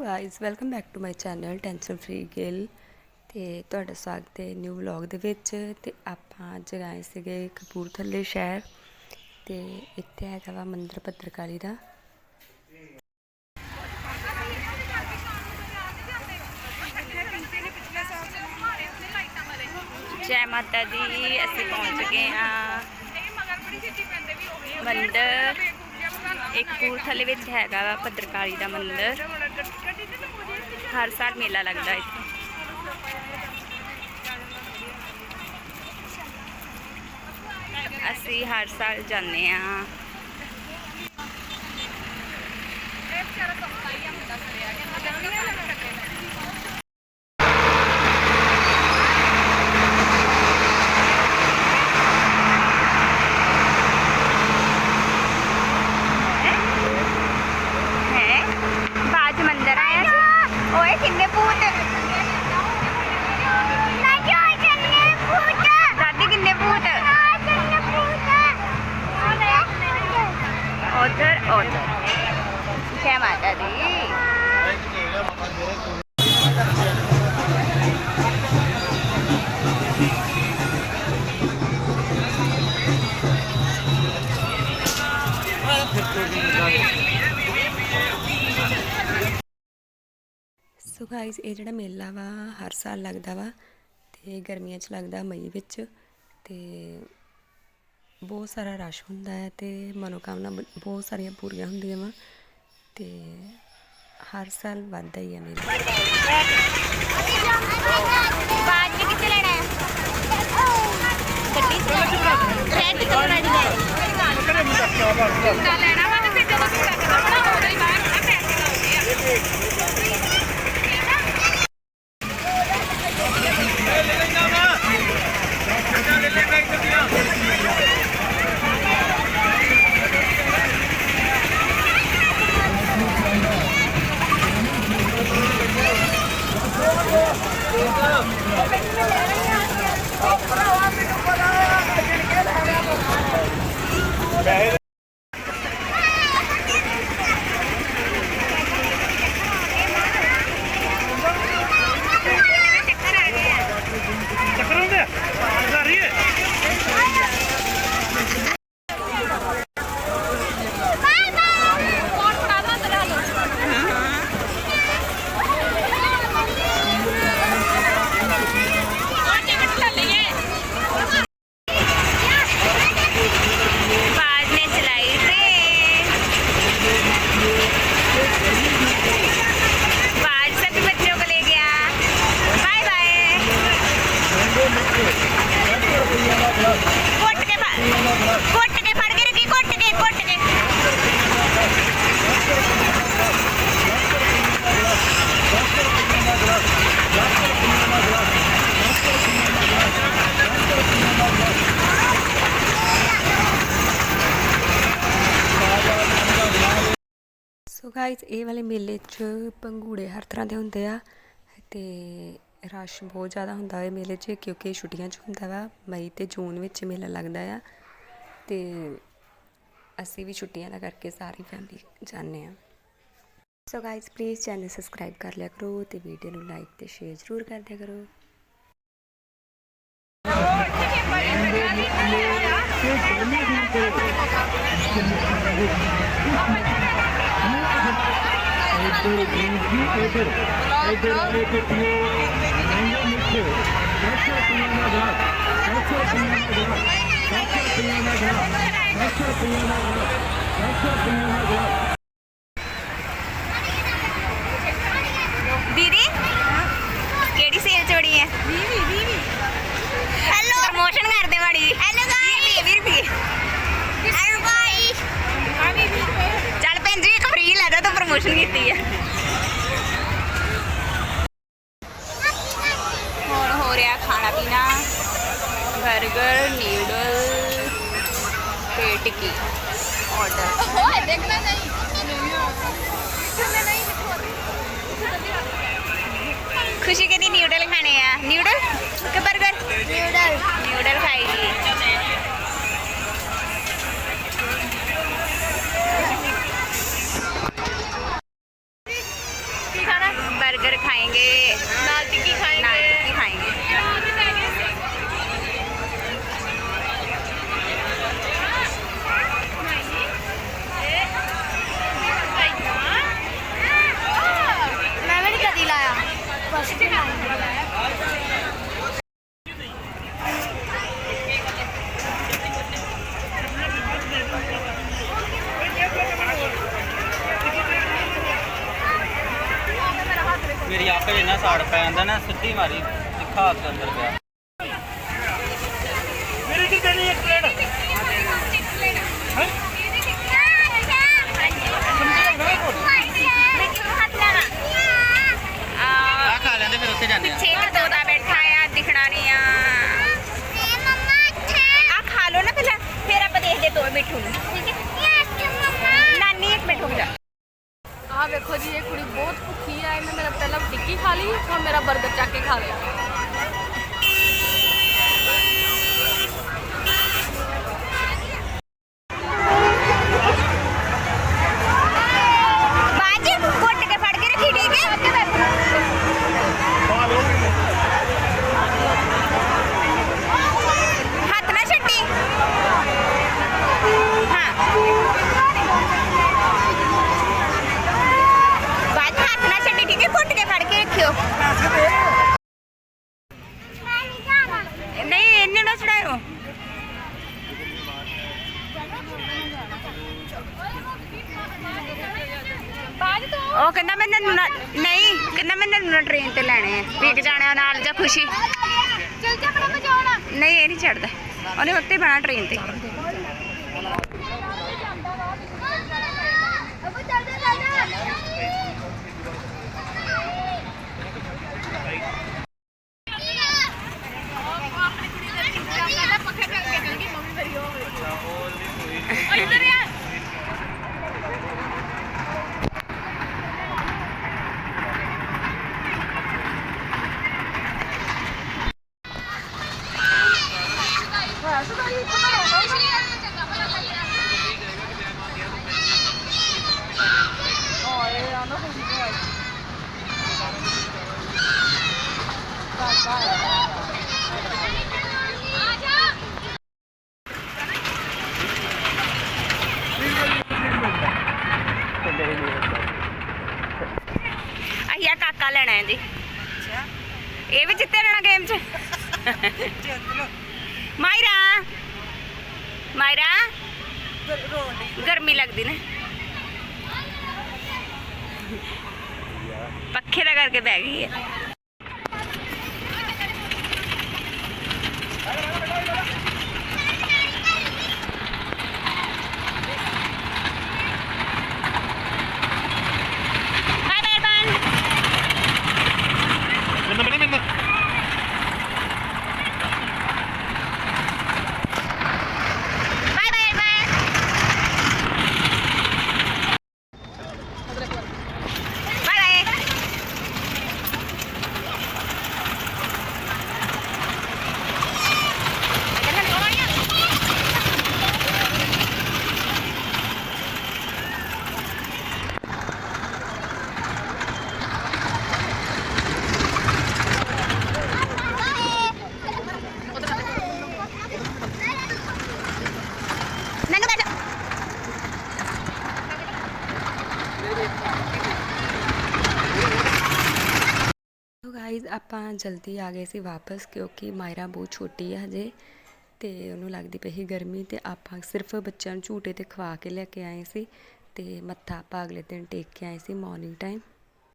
Hello guys welcome back to my channel tension free Gill ਤੇ ਤੁਹਾਡਾ ਸਵਾਗਤ ਹੈ ਨਿਊ ਵਲੌਗ ਦੇ ਵਿੱਚ। ਤੇ ਆਪਾਂ ਅੱਜ ਗਏ ਸੀਗੇ ਕਪੂਰਥਲੇ ਸ਼ਹਿਰ। ਤੇ ਇੱਥੇ ਹੈਗਾ ਵਾ ਮੰਦਿਰ ਪੱਤਰਕਾਰੀ ਦਾ। ਜੈ ਮਾਤਾ ਦੀ, ਅਸੀਂ ਪਹੁੰਚ ਗਏ ਹਾਂ। ਮੰਦਿਰ, ਇੱਕ ਕਪੂਰਥਲੇ ਵਿੱਚ ਹੈਗਾ ਵਾ ਪੱਤਰਕਾਰੀ ਦਾ ਮੰਦਿਰ। ਹਰ ਸਾਲ ਮੇਲਾ ਲੱਗਦਾ ਇੱਥੇ। ਅਸੀਂ ਹਰ ਸਾਲ ਜਾਂਦੇ ਆ ਹੈ ਬਾਜ ਮੰਦਰ ਆਇਆ ਸੀ ਓਏ ਕਿੰਨੇ ਭੂਤ ਦਾਦੀ ਕਿੰਨੇ ਭੂਤ ਉਧਰ ਉਧਰ ਜੈ ਮਾਤਾ ਦੀ ਸੋ ਗਾਇਸ ਇਹ ਜਿਹੜਾ ਮੇਲਾ ਵਾ ਹਰ ਸਾਲ ਲੱਗਦਾ ਵਾ ਤੇ ਗਰਮੀਆਂ 'ਚ ਲੱਗਦਾ ਮਈ ਵਿੱਚ ਤੇ ਬਹੁਤ ਸਾਰਾ ਰਸ਼ ਹੁੰਦਾ ਹੈ ਅਤੇ ਮਨੋਕਾਮਨਾ ਬਹੁਤ ਸਾਰੀਆਂ ਪੂਰੀਆਂ ਹੁੰਦੀਆਂ ਵਾ ਤੇ ਹਰ ਸਾਲ ਵੱਧਦਾ ਹੀ ਹੈ ਮੇਰਾ ਬਾਅਦ ਲੈਣਾ ਹੈ? ਗੱਡੀ ਚ ਰੈਡ ਕਲਰ ਵਾਲੀ ਹੈ ਕਿਹੜਾ ਲੈਣਾ? ਸੋ ਗਾਇਸ ਇਹ ਵਾਲੇ ਮੇਲੇ 'ਚ ਪੰਘੂੜੇ ਹਰ ਤਰ੍ਹਾਂ ਦੇ ਹੁੰਦੇ ਆ ਤੇ ਰਸ਼ ਬਹੁਤ ਜ਼ਿਆਦਾ ਹੁੰਦਾ ਹੈ ਮੇਲੇ 'ਚ ਕਿਉਂਕਿ ਛੁੱਟੀਆਂ 'ਚ ਹੁੰਦਾ ਵਾ, ਮਈ ਤੇ ਜੂਨ ਵਿੱਚ ਮੇਲਾ ਲੱਗਦਾ ਆ ਤੇ ਅਸੀਂ ਵੀ ਛੁੱਟੀਆਂ ਦਾ ਕਰਕੇ ਸਾਰੀ ਫੈਮਿਲੀ ਜਾਂਦੇ ਆ। So guys please channel subscribe ਕਰ ਲਿਆ ਕਰੋ ਤੇ ਵੀਡੀਓ ਨੂੰ ਲਾਈਕ ਤੇ ਸ਼ੇਅਰ ਜ਼ਰੂਰ ਕਰ ਦਿਆ ਕਰੋ। ਦੀਦੀ? ਕਿਹੜੀ ਸੇਲ ਚੋੜੀ ਹੈ 20 20 ਹੈਲੋ ਪ੍ਰਮੋਸ਼ਨ ਕਰਦੇ ਬੜੀ ਹੈਲੋ ਗਾਇਸ 20 ਰੁਪਏ ਹੈਲੋ ਗਾਇਸ ਚੱਲ ਭੈਣ ਜੀ ਇੱਕ ਫ੍ਰੀ ਕੋਸ਼ਿਸ਼ ਕੀਤੀ ਹੈ। ਹੋਰ ਹੋ ਰਿਹਾ ਖਾਣਾ ਪੀਣਾ 버ਗਰ ਨੂਡਲ ਤੇ ਟਿੱਕੀ। ਆਰਡਰ ਓਏ ਦੇਖਣਾ ਨਹੀਂ। खुशी के दिन न्यूडल खाने हैं न्यूडल के बर्गर न्यूडल न्यूडल ਮੇਰੀ ਅੱਖ 'ਚ ਇੰਨਾ ਸਾੜ ਪੈ ਜਾਂਦਾ ਨਾ ਸਿੱਧੀ ਮਾਰੀ ਤਿੱਖਾ ਹੱਥ ਅੰਦਰ ਪਿਆ। ਮੇਰੇ ਕੀ ਦੇਣੀ ਇੱਕ ਪਲੇਟ ਆ? ਖਾ ਲੈਂਦੇ ਫਿਰ ਉੱਥੇ ਜਾਂਦੇ ਆ। ਪਿੱਛੇ ਇੱਕ ਤੋਤਾ ਬੈਠਾ ਆ ਦਿਖਣਾ ਨਹੀਂ ਆ ਆ ਖਾ ਲੋ ਨਾ ਪਹਿਲਾਂ ਫਿਰ ਆਪਾਂ ਦੇਖਦੇ ਤੋਏ ਮਿੱਠੂ ਨੂੰ ਨਾਨੀ ਇੱਕ ਮਿੰਟ ਹੋ ਜਾ। ਆਹ ਵੇਖੋ ਜੀ ਇਹ ਕੁੜੀ ਬਹੁਤ ਭੁੱਖੀ ਮੇਰਾ ਪਹਿਲਾਂ ਟਿੱਕੀ ਖਾ ਲਈ ਹੁਣ ਮੇਰਾ 버ਗਰ ਚੱਕ ਕੇ ਖਾ ਲਿਆ ਬਾਜੀ ਕੁੱਟ ਕੇ ਫੜ ਕੇ ਰੱਖੀ ਠੀਕ ਹੈ ਹੱਥ ਨਾ ਛੱਡੀ ਹਾਂ ਬਾਜੀ ਹੱਥ ਨਾ ਛੱਡੀ ਠੀਕ ਹੈ ਕੁੱਟ ਕੇ ਫੜ ਕੇ ਰੱਖਿਓ ਨਹੀਂ ਇਹਨੇ ਨਾ ਚੜਾਇਓ ਉਹ ਕਹਿੰਦਾ ਮੈਂ ਨੰਨੂ ਨਾਲ ਨਹੀਂ ਕਹਿੰਦਾ ਮੈਂ ਨੰਨੂ ਨਾਲ ਟ੍ਰੇਨ ਤੇ ਲੈਣੇ ਆ। ਵੀਕ ਜਾਣਿਆ ਨਾਲ ਜਾਂ ਖੁਸ਼ੀ। ਚਲ ਜਾ ਬੜਾ ਮਜਾਉਣਾ ਨਹੀਂ ਇਹ ਨਹੀਂ ਚੜਦਾ ਉਹਨੇ ਉੱਤੇ ਬਣਾ ਟ੍ਰੇਨ ਤੇ ਅਬੂ ਚੱਲ ਜਾ ਚੱਲ ਜਾ ਅਸੀਂ ਆ ਕਾਕਾ ਲੈਣਾ ਹੈ ਜੀ ਇਹ ਵੀ ਜਿੱਤੇ ਰਹਿਣਾ ਗੇਮ 'ਚ ਮਾਇਰਾ ਮਾਇਰਾ ਗਰਮੀ ਲੱਗਦੀ ਨੇ। ਪੱਖੇ ਦਾ ਕਰਕੇ ਬਹਿ ਗਈ ਹੈ। ਸੋ ਆਪਾਂ ਜਲਦੀ ਆ ਗਏ ਸੀ ਵਾਪਸ ਕਿਉਂਕਿ ਮਾਇਰਾ ਬਹੁਤ ਛੋਟੀ ਹੈ ਹਜੇ ਤੇ ਉਹਨੂੰ ਲੱਗਦੀ ਪਈ ਸੀ ਗਰਮੀ ਤੇ ਆਪਾਂ ਸਿਰਫ ਬੱਚਿਆਂ ਨੂੰ ਝੂਟੇ ਤੇ ਖਵਾ ਕੇ ਲੈ ਕੇ ਆਏ ਸੀ ਤੇ ਮੱਥਾ ਆਪਾਂ ਅਗਲੇ ਦਿਨ ਟੇਕ ਕੇ ਆਏ ਸੀ ਮਾਰਨਿੰਗ ਟਾਈਮ